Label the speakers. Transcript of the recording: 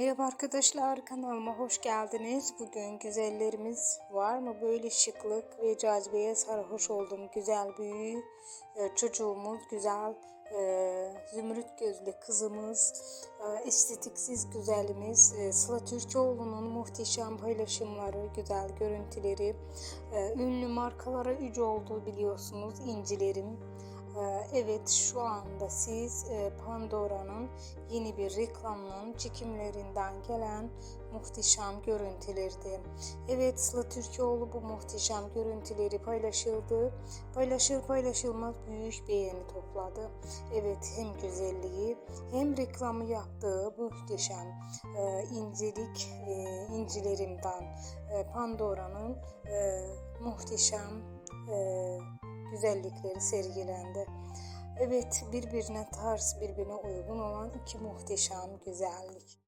Speaker 1: Merhaba arkadaşlar kanalıma hoş geldiniz. Bugün güzellerimiz var mı? Böyle şıklık ve cazibeye sarhoş olduğum güzel büyü e, çocuğumuz, güzel e, zümrüt gözlü kızımız, e, estetiksiz güzelimiz Sıla Türkoğlu'nun muhteşem paylaşımları, güzel görüntüleri, ünlü markalara üc olduğu biliyorsunuz incilerim. Ee, Evet şu anda siz e, Pandora'nın yeni bir reklamının çekimlerinden gelen muhteşem görüntülerdi. Evet Sıla Türkoğlu bu muhteşem görüntüleri paylaşıldı. Paylaşır paylaşılmaz büyük beğeni topladı. Evet hem güzelliği hem reklamı yaptığı muhteşem e, incelik e, incilerimden e, Pandora'nın e, muhteşem e, güzellikleri sergilendi. Evet birbirine tarz birbirine uygun olan iki muhteşem güzellik.